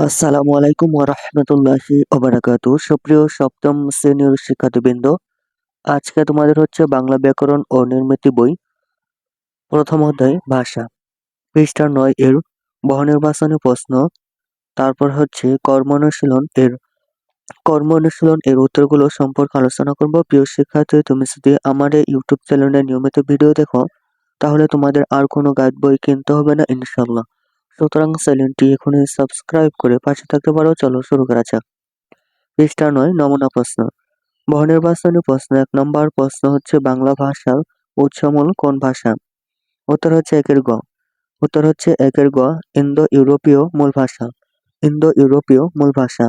আসসালামু আলাইকুম ওরহমতুল্লাহি ওবারাকাতু সুপ্রিয় সপ্তম শ্রেণির শিক্ষার্থীবৃন্দ, আজকে তোমাদের হচ্ছে বাংলা ব্যাকরণ ও নির্মিতি বই, প্রথম অধ্যায়, ভাষা। পৃষ্ঠা নয় এর বহুনির্বাচনী প্রশ্ন, তারপর হচ্ছে কর্ম অনুশীলন এর। কর্ম অনুশীলন এর উত্তরগুলো সম্পর্কে আলোচনা করব। প্রিয় শিক্ষার্থী, তুমি যদি আমার এই ইউটিউব চ্যানেলে নিয়মিত ভিডিও দেখো, তাহলে তোমাদের আর কোনো গাইড বই কিনতে হবে না ইনশাল্লাহ সুতরাং চ্যানেলটি এখনই সাবস্ক্রাইব করে পাশে থাকতে পারো। চলো শুরু করা যাক। পৃষ্ঠা নয়, নমুনা প্রশ্ন। বহুনির্বাচনী প্রশ্ন এক নম্বর প্রশ্ন হচ্ছে বাংলা ভাষার উৎসমূল কোন ভাষা? উত্তর হচ্ছে একের গ। উত্তর হচ্ছে একের গ ইন্দো ইউরোপীয় মূল ভাষা। ইন্দো ইউরোপীয় মূল ভাষা।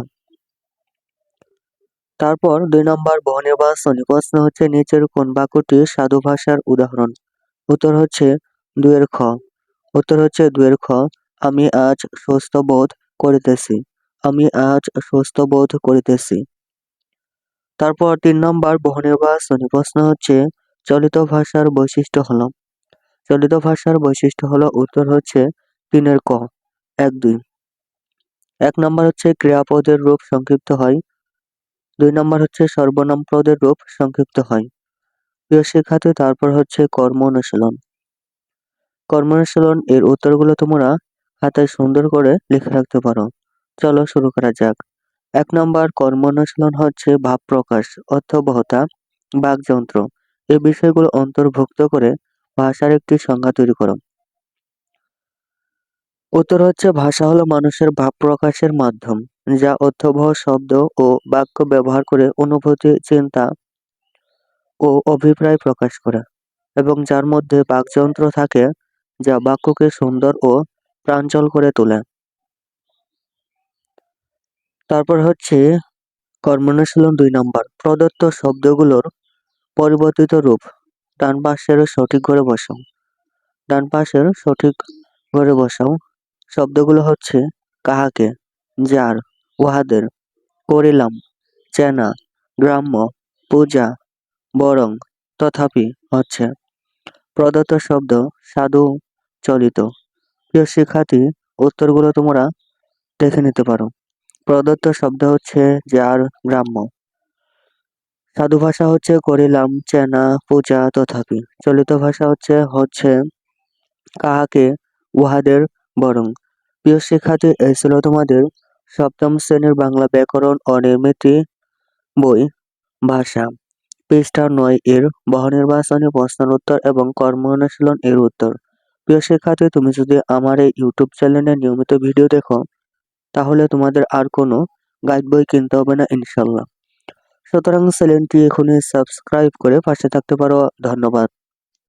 তারপর দুই নম্বর বহুনির্বাচনী প্রশ্ন হচ্ছে নিচের কোন বাক্যটি সাধু ভাষার উদাহরণ? উত্তর হচ্ছে দুয়ের খ। উত্তর হচ্ছে দুয়ের খ। আমি আজ সুস্থ বোধ করিতেছি। আমি আজ সুস্থ বোধ করিতেছি। তারপর তিন নম্বর বহুনির্বাচনী প্রশ্ন হচ্ছে, চলিত ভাষার বৈশিষ্ট্য হলো। চলিত ভাষার বৈশিষ্ট্য হলো উত্তর হচ্ছে তিনের ক, এক, দুই। এক নম্বর হচ্ছে ক্রিয়াপদের রূপ সংক্ষিপ্ত হয়। দুই নম্বর হচ্ছে সর্বনাম পদের রূপ সংক্ষিপ্ত হয়। প্রিয় শিক্ষার্থী, তারপর হচ্ছে কর্ম অনুশীলন। কর্ম অনুশীলন এর উত্তরগুলো তোমরা খাতায় সুন্দর করে লিখে রাখতে পারো। চলো শুরু করা যাক। এক নম্বর কর্ম অনুশীলন হচ্ছে ভাব প্রকাশ অর্থবহতা, বাকযন্ত্র। এই বিষয়গুলো অন্তর্ভুক্ত করে ভাষার একটি সংজ্ঞা তৈরি করো। উত্তর হচ্ছে ভাষা হলো মানুষের ভাব প্রকাশের মাধ্যম, যা অর্থবহ শব্দ ও বাক্য ব্যবহার করে অনুভূতি, চিন্তা ও অভিপ্রায় প্রকাশ করে এবং যার মধ্যে বাকযন্ত্র থাকে, যা বাক্যকে সুন্দর ও প্রাঞ্চল করে তোলে। তারপর হচ্ছে কর্মনুশীলন দুই নম্বর। প্রদত্ত শব্দগুলোর পরিবর্তিত রূপ। ডান পাশের সঠিক ঘরে বসাও। ডান পাশের সঠিক ঘরে বসাও। শব্দগুলো হচ্ছে কাহাকে, যার, উহাদের, করিলাম, চেনা, গ্রাম্য, পূজা, বরং তথাপি হচ্ছে। প্রদত্ত শব্দ সাধু চলিত প্রিয় শিক্ষার্থী, উত্তরগুলো তোমরা দেখে নিতে পারো। প্রদত্ত শব্দ হচ্ছে যার গ্রাম্য। সাধু ভাষা হচ্ছে করিলাম, চেনা, পূজা, তথাপি। চলিত ভাষা হচ্ছে হচ্ছে কাহাকে, উহাদের বরং। প্রিয় শিক্ষার্থী, এই ছিল তোমাদের সপ্তম শ্রেণির বাংলা ব্যাকরণ ও নির্মিতি বই, ভাষা। পৃষ্ঠা নয় এর বহুনির্বাচনী প্রশ্নের উত্তর এবং কর্ম অনুশীলন এর উত্তর। প্রিয় খাতে তুমি যদি আমার এই ইউটিউব চ্যানেলে নিয়মিত ভিডিও দেখো, তাহলে তোমাদের আর কোনো গাইড বই কিনতে হবে না ইনশাল্লাহ সুতরাং চ্যানেলটি এখনই সাবস্ক্রাইব করে পাশে থাকতে পারো। ধন্যবাদ।